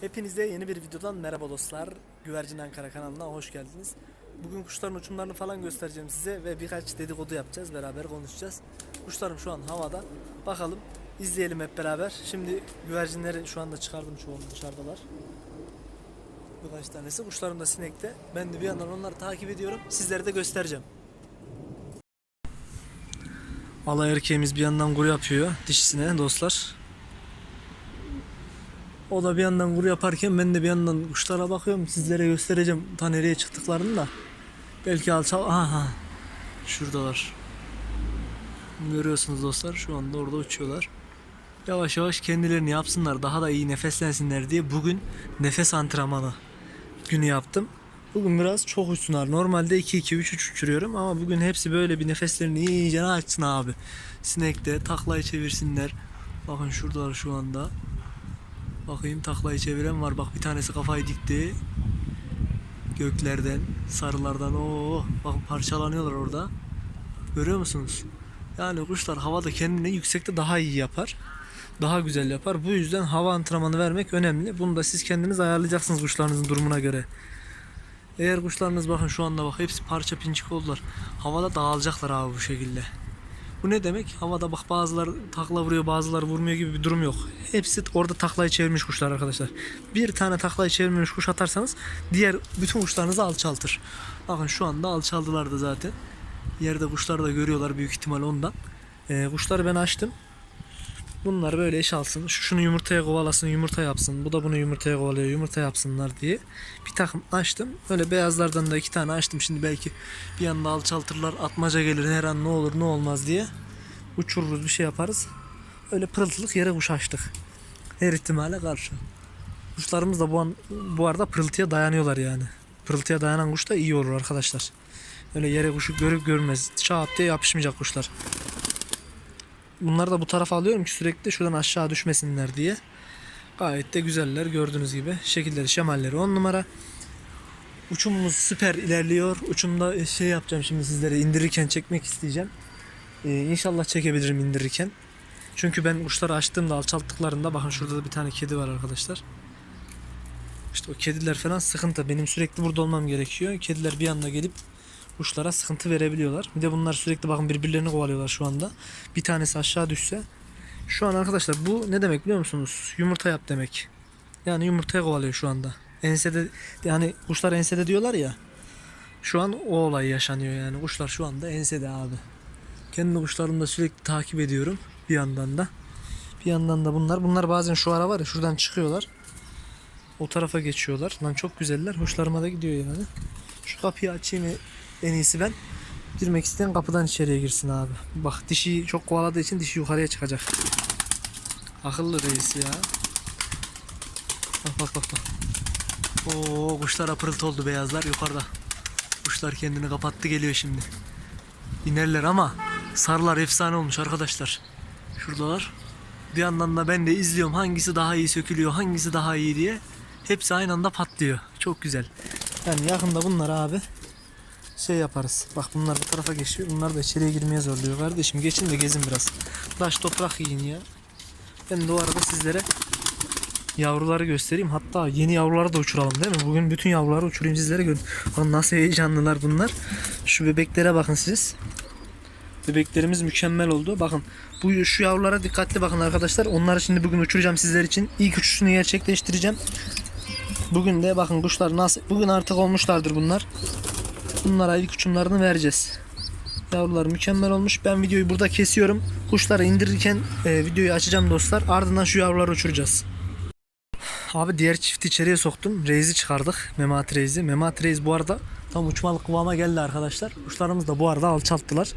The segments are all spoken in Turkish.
Hepinize yeni bir videodan merhaba dostlar. Güvercin Ankara kanalına hoş geldiniz. Bugün kuşların uçumlarını falan göstereceğim size ve birkaç dedikodu yapacağız. Beraber konuşacağız. Kuşlarım şu an havada. Bakalım izleyelim hep beraber. Şimdi güvercinleri şu anda çıkardım çoğunu dışarıdalar. Birkaç tanesi. Kuşlarım da sinekte. Ben de bir yandan onları takip ediyorum. Sizlere de göstereceğim. Alay erkeğimiz bir yandan kuru yapıyor dişisine dostlar. O da bir yandan kuru yaparken ben de bir yandan kuşlara bakıyorum. Sizlere göstereceğim ta nereye çıktıklarını da. Belki alçal... Aha. Şuradalar. Görüyorsunuz dostlar şu anda orada uçuyorlar. Yavaş yavaş kendilerini yapsınlar daha da iyi nefeslensinler diye bugün nefes antrenmanı günü yaptım. Bugün biraz çok uçsunlar. Normalde 2-2-3 uçuruyorum ama bugün hepsi böyle bir nefeslerini iyice açsın abi. Sinekte taklayı çevirsinler. Bakın şuradalar şu anda. Bakayım taklayı çeviren var. Bak bir tanesi kafayı dikti. Göklerden, sarılardan. Oo, bakın parçalanıyorlar orada. Görüyor musunuz? Yani kuşlar havada kendini yüksekte daha iyi yapar. Daha güzel yapar. Bu yüzden hava antrenmanı vermek önemli. Bunu da siz kendiniz ayarlayacaksınız kuşlarınızın durumuna göre. Eğer kuşlarınız bakın şu anda bak hepsi parça pinçik oldular. Havada dağılacaklar abi bu şekilde. Bu ne demek? Havada bak bazıları takla vuruyor bazıları vurmuyor gibi bir durum yok. Hepsi orada taklayı çevirmiş kuşlar arkadaşlar. Bir tane taklayı çevirmemiş kuş atarsanız diğer bütün kuşlarınızı alçaltır. Bakın şu anda alçaldılar da zaten. Yerde kuşları da görüyorlar büyük ihtimal ondan. Ee, kuşları ben açtım. Bunlar böyle eş alsın. Şu şunu yumurtaya kovalasın, yumurta yapsın. Bu da bunu yumurtaya kovalıyor, yumurta yapsınlar diye. Bir takım açtım. Öyle beyazlardan da iki tane açtım. Şimdi belki bir anda alçaltırlar, atmaca gelir her an ne olur ne olmaz diye. Uçururuz bir şey yaparız. Öyle pırıltılık yere kuş açtık. Her ihtimale karşı. Kuşlarımız da bu, an, bu arada pırıltıya dayanıyorlar yani. Pırıltıya dayanan kuş da iyi olur arkadaşlar. Öyle yere kuşu görüp görmez. Çat diye yapışmayacak kuşlar. Bunları da bu tarafa alıyorum ki sürekli şuradan aşağı düşmesinler diye. Gayet de güzeller gördüğünüz gibi. Şekilleri, şemalleri 10 numara. Uçumumuz süper ilerliyor. Uçumda şey yapacağım şimdi sizlere indirirken çekmek isteyeceğim. Ee, inşallah çekebilirim indirirken. Çünkü ben kuşları açtığımda alçalttıklarında bakın şurada da bir tane kedi var arkadaşlar. İşte o kediler falan sıkıntı. Benim sürekli burada olmam gerekiyor. Kediler bir anda gelip kuşlara sıkıntı verebiliyorlar. Bir de bunlar sürekli bakın birbirlerini kovalıyorlar şu anda. Bir tanesi aşağı düşse. Şu an arkadaşlar bu ne demek biliyor musunuz? Yumurta yap demek. Yani yumurtaya kovalıyor şu anda. Ensede yani kuşlar ensede diyorlar ya. Şu an o olay yaşanıyor yani. Kuşlar şu anda ensede abi. Kendi kuşlarımı da sürekli takip ediyorum. Bir yandan da. Bir yandan da bunlar. Bunlar bazen şu ara var ya şuradan çıkıyorlar. O tarafa geçiyorlar. Lan çok güzeller. Hoşlarıma da gidiyor yani. Şu kapıyı açayım en iyisi ben. Girmek isteyen kapıdan içeriye girsin abi. Bak dişi çok kovaladığı için dişi yukarıya çıkacak. Akıllı reis ya. Bak bak bak bak. Oo kuşlar pırıltı oldu beyazlar yukarıda. Kuşlar kendini kapattı geliyor şimdi. İnerler ama sarılar efsane olmuş arkadaşlar. Şuradalar. Bir yandan da ben de izliyorum hangisi daha iyi sökülüyor, hangisi daha iyi diye. Hepsi aynı anda patlıyor. Çok güzel. Yani yakında bunlar abi şey yaparız. Bak bunlar bu tarafa geçiyor. Bunlar da içeriye girmeye zorluyor. Kardeşim geçin de gezin biraz. Taş toprak yiyin ya. Ben de o arada sizlere yavruları göstereyim. Hatta yeni yavruları da uçuralım değil mi? Bugün bütün yavruları uçurayım sizlere görün. Nasıl heyecanlılar bunlar. Şu bebeklere bakın siz. Bebeklerimiz mükemmel oldu. Bakın bu şu yavrulara dikkatli bakın arkadaşlar. Onları şimdi bugün uçuracağım sizler için. İlk uçuşunu gerçekleştireceğim. Bugün de bakın kuşlar nasıl bugün artık olmuşlardır bunlar. Bunlara ilk uçumlarını vereceğiz. Yavrular mükemmel olmuş. Ben videoyu burada kesiyorum. Kuşları indirirken e, videoyu açacağım dostlar. Ardından şu yavruları uçuracağız. Abi diğer çifti içeriye soktum. Reis'i çıkardık. Memati Reis'i. Memati Reis bu arada tam uçmalık kıvama geldi arkadaşlar. Kuşlarımız da bu arada alçalttılar.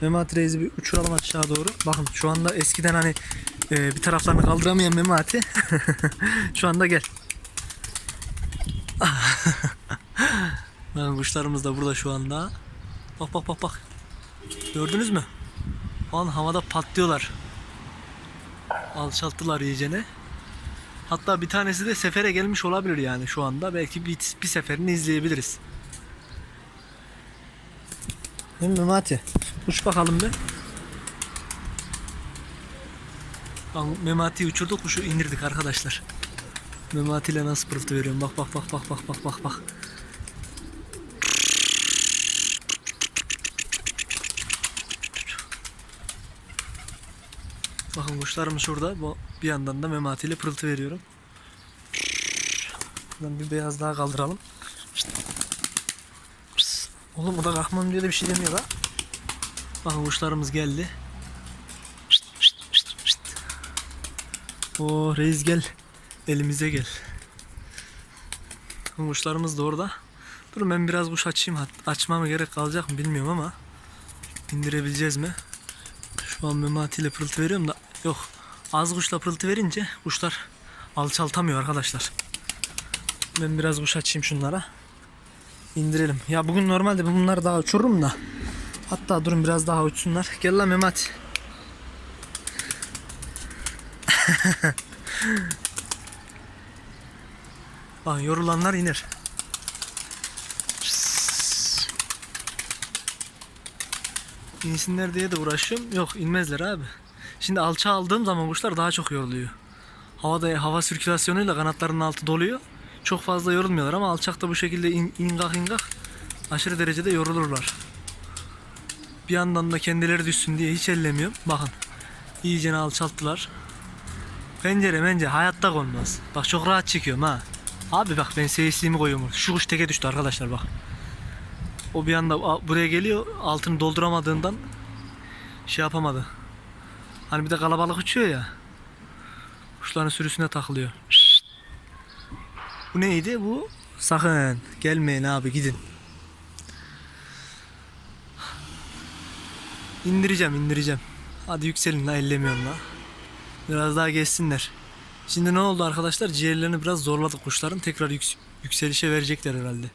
Memati Reis'i bir uçuralım aşağı doğru. Bakın şu anda eskiden hani e, bir taraflarını kaldıramayan Memati. şu anda gel. Bakın kuşlarımız da burada şu anda. Bak bak bak bak. Gördünüz mü? An havada patlıyorlar. Alçalttılar iyicene. Hatta bir tanesi de sefere gelmiş olabilir yani şu anda. Belki bir, bir seferini izleyebiliriz. Değil mi Memati? Uç bakalım bir. Bak Memati'yi uçurduk, kuşu indirdik arkadaşlar. Memati ile nasıl pırıltı veriyorum. Bak bak bak bak bak bak bak bak. Bakın kuşlarım şurada. Bu bir yandan da Memati ile pırıltı veriyorum. Buradan bir beyaz daha kaldıralım. Oğlum o da kalkmam diye de bir şey demiyor la. Bakın kuşlarımız geldi. Şşt. Oo reis gel. Elimize gel. Kuşlarımız da orada. Dur ben biraz kuş açayım. Açmama gerek kalacak mı bilmiyorum ama indirebileceğiz mi? Şu an Memati ile pırıltı veriyorum da yok. Az kuşla pırıltı verince kuşlar alçaltamıyor arkadaşlar. Ben biraz kuş açayım şunlara. İndirelim. Ya bugün normalde bunları daha uçururum da. Hatta durun biraz daha uçsunlar. Gel lan Memati. Bak yorulanlar iner. İnsinler diye de uğraşıyorum. Yok inmezler abi. Şimdi alça aldığım zaman kuşlar daha çok yoruluyor. Havada hava sirkülasyonuyla kanatlarının altı doluyor. Çok fazla yorulmuyorlar ama alçakta bu şekilde in, ingak ingak aşırı derecede yorulurlar. Bir yandan da kendileri düşsün diye hiç ellemiyorum. Bakın iyice alçalttılar. Pencere mence hayatta konmaz. Bak çok rahat çekiyorum ha. Abi bak ben seyisliğimi koyuyorum. Şu kuş teke düştü arkadaşlar bak. O bir anda buraya geliyor altını dolduramadığından şey yapamadı. Hani bir de kalabalık uçuyor ya. Kuşların sürüsüne takılıyor. Şşt. Bu neydi bu? Sakın gelmeyin abi gidin. İndireceğim indireceğim. Hadi yükselin la ellemiyorum la. Biraz daha geçsinler. Şimdi ne oldu arkadaşlar? Ciğerlerini biraz zorladık kuşların. Tekrar yüks- yükselişe verecekler herhalde.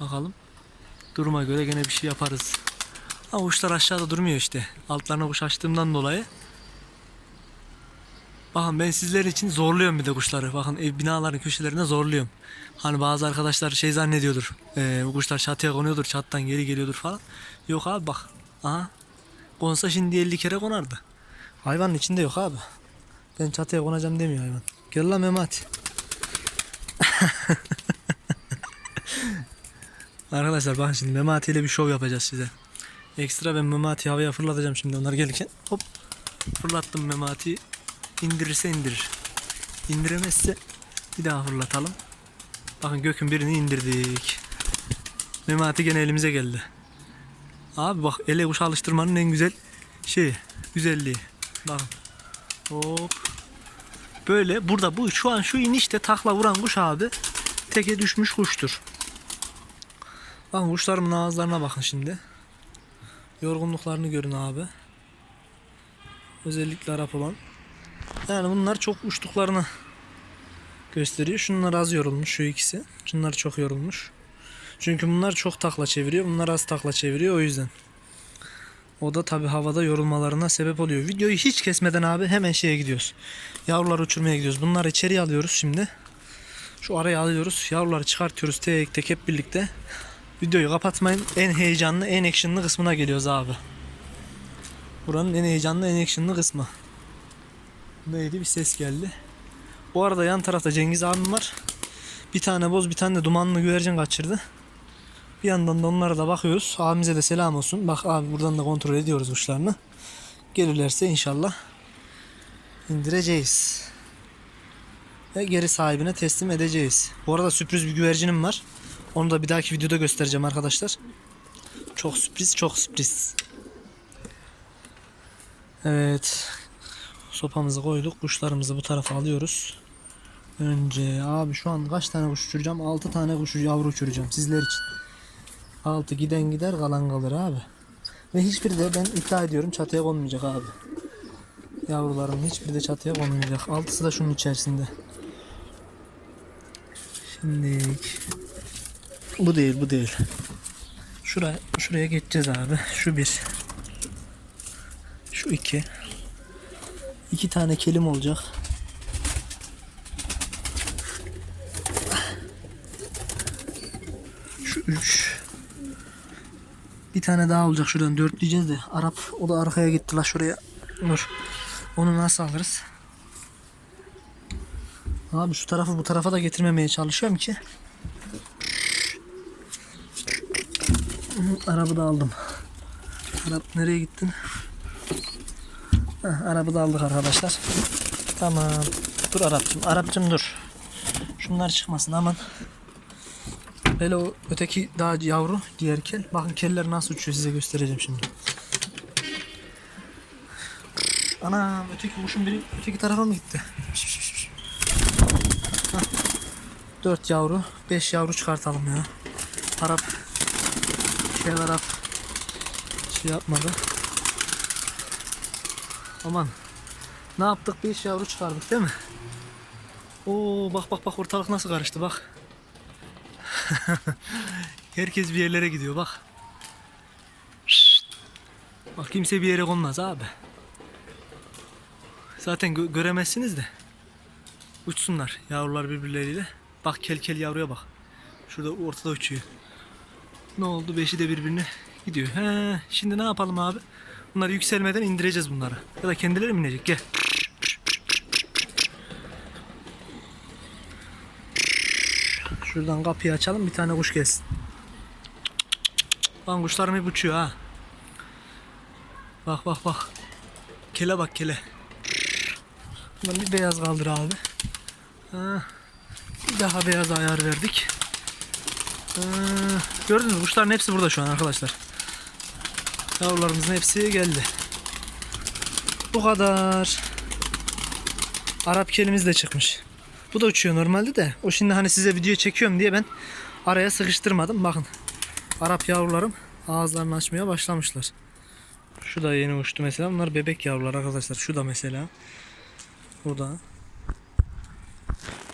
Bakalım. Duruma göre gene bir şey yaparız. Ama kuşlar aşağıda durmuyor işte. Altlarına kuş açtığımdan dolayı. Bakın ben sizler için zorluyorum bir de kuşları. Bakın ev binaların köşelerine zorluyorum. Hani bazı arkadaşlar şey zannediyordur. eee, bu kuşlar çatıya konuyordur, çattan geri geliyordur falan. Yok abi bak. Aha. Konsa şimdi 50 kere konardı. Hayvanın içinde yok abi. Ben çatıya konacağım demiyor hayvan. Gel lan Mehmet. Arkadaşlar bakın şimdi Memati ile bir şov yapacağız size. Ekstra ben Memati'yi havaya fırlatacağım şimdi onlar gelirken. Hop. Fırlattım Memati'yi. İndirirse indirir. İndiremezse bir daha fırlatalım. Bakın gökün birini indirdik. Memati gene elimize geldi. Abi bak ele kuş alıştırmanın en güzel şeyi, güzelliği. Bakın. Hop. Böyle burada bu şu an şu inişte takla vuran kuş abi teke düşmüş kuştur. Bakın kuşlarımın ağızlarına bakın şimdi. Yorgunluklarını görün abi. Özellikle Arap olan. Yani bunlar çok uçtuklarını gösteriyor. Şunlar az yorulmuş şu ikisi. Şunlar çok yorulmuş. Çünkü bunlar çok takla çeviriyor. Bunlar az takla çeviriyor o yüzden. O da tabi havada yorulmalarına sebep oluyor. Videoyu hiç kesmeden abi hemen şeye gidiyoruz. Yavruları uçurmaya gidiyoruz. Bunları içeriye alıyoruz şimdi. Şu araya alıyoruz. Yavruları çıkartıyoruz tek tek hep birlikte. Videoyu kapatmayın. En heyecanlı, en actionlı kısmına geliyoruz abi. Buranın en heyecanlı, en actionlı kısmı. Neydi? Bir ses geldi. Bu arada yan tarafta Cengiz abim var. Bir tane boz, bir tane de dumanlı güvercin kaçırdı. Bir yandan da onlara da bakıyoruz. Abimize de selam olsun. Bak abi buradan da kontrol ediyoruz kuşlarını. Gelirlerse inşallah indireceğiz. Ve geri sahibine teslim edeceğiz. Bu arada sürpriz bir güvercinim var. Onu da bir dahaki videoda göstereceğim arkadaşlar. Çok sürpriz, çok sürpriz. Evet. Sopamızı koyduk. Kuşlarımızı bu tarafa alıyoruz. Önce abi şu an kaç tane kuş uçuracağım? 6 tane kuş yavru uçuracağım sizler için. 6 giden gider kalan kalır abi. Ve hiçbiri de ben iddia ediyorum çatıya konmayacak abi. Yavruların hiçbiri de çatıya konmayacak. Altısı da şunun içerisinde. Şimdi bu değil bu değil. Şuraya şuraya geçeceğiz abi. Şu bir. Şu iki. İki tane kelim olacak. Şu üç. Bir tane daha olacak şuradan dörtleyeceğiz de. Arap o da arkaya gitti la şuraya. Dur. Onu nasıl alırız? Abi şu tarafı bu tarafa da getirmemeye çalışıyorum ki. Hı, Arabı da aldım. Arap nereye gittin? Heh, arabı da aldık arkadaşlar. Tamam. Dur Arap'cım. Arap'cım dur. Şunlar çıkmasın aman. Hele o öteki daha yavru diğer kel. Bakın keller nasıl uçuyor size göstereceğim şimdi. Ana öteki kuşun biri öteki tarafa mı gitti? Dört yavru, beş yavru çıkartalım ya. Arap, kel Arap şey yapmadı. Aman. Ne yaptık? Beş yavru çıkardık değil mi? Oo bak bak bak ortalık nasıl karıştı bak. Herkes bir yerlere gidiyor bak. Bak kimse bir yere konmaz abi. Zaten gö- göremezsiniz de. Uçsunlar yavrular birbirleriyle. Bak kel kel yavruya bak. Şurada ortada uçuyor. Ne oldu? Beşi de birbirine gidiyor. He, şimdi ne yapalım abi? Bunları yükselmeden indireceğiz bunları. Ya da kendileri mi inecek? Gel. Şuradan kapıyı açalım bir tane kuş gelsin. Lan kuşlarım hep uçuyor ha. Bak bak bak. Kele bak kele. Bundan bir beyaz kaldır abi. Ha. Bir daha beyaz ayar verdik. Ha. Gördünüz mü kuşların hepsi burada şu an arkadaşlar. Yavrularımızın hepsi geldi. Bu kadar. Arap kelimiz de çıkmış. Bu da uçuyor normalde de. O şimdi hani size video çekiyorum diye ben araya sıkıştırmadım. Bakın. Arap yavrularım ağızlarını açmaya başlamışlar. Şu da yeni uçtu mesela. Bunlar bebek yavrular arkadaşlar. Şu da mesela. Bu da.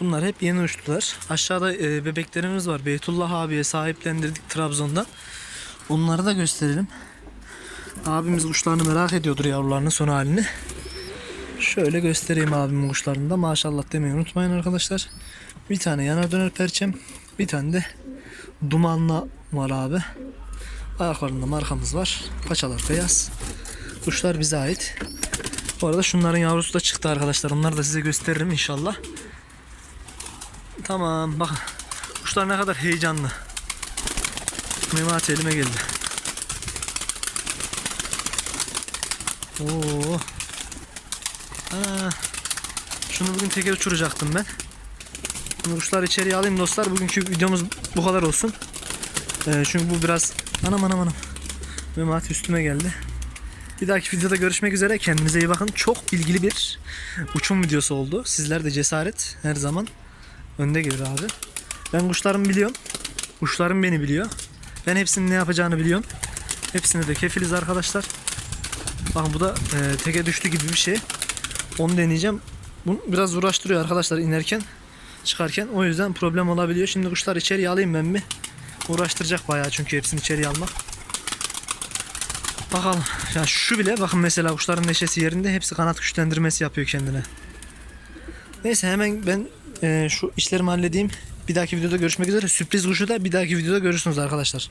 Bunlar hep yeni uçtular. Aşağıda e, bebeklerimiz var. Beytullah abiye sahiplendirdik Trabzon'da. Onları da gösterelim. Abimiz kuşlarını merak ediyordur yavrularının son halini. Şöyle göstereyim abimin kuşlarını da. Maşallah demeyi unutmayın arkadaşlar. Bir tane yanar döner perçem. Bir tane de dumanlı var abi. Ayaklarında markamız var. Paçalar beyaz. Kuşlar bize ait. Bu arada şunların yavrusu da çıktı arkadaşlar. Onları da size gösteririm inşallah. Tamam bak. Kuşlar ne kadar heyecanlı. Memati elime geldi. Oo. Ana. Şunu bugün teker uçuracaktım ben. Şimdi kuşları içeriye alayım dostlar. Bugünkü videomuz bu kadar olsun. Ee, çünkü bu biraz anam anam anam. Memati üstüme geldi. Bir dahaki videoda görüşmek üzere. Kendinize iyi bakın. Çok bilgili bir uçum videosu oldu. Sizler de cesaret her zaman önde gelir abi. Ben kuşlarımı biliyorum. Kuşlarım beni biliyor. Ben hepsinin ne yapacağını biliyorum. Hepsine de kefiliz arkadaşlar. Bakın bu da e, teke düştü gibi bir şey. Onu deneyeceğim. Bunu biraz uğraştırıyor arkadaşlar inerken çıkarken. O yüzden problem olabiliyor. Şimdi kuşlar içeriye alayım ben bir. Uğraştıracak bayağı çünkü hepsini içeriye almak. Bakalım. Ya şu bile bakın mesela kuşların neşesi yerinde hepsi kanat güçlendirmesi yapıyor kendine. Neyse hemen ben e, şu işlerimi halledeyim. Bir dahaki videoda görüşmek üzere. Sürpriz kuşu da bir dahaki videoda görürsünüz arkadaşlar.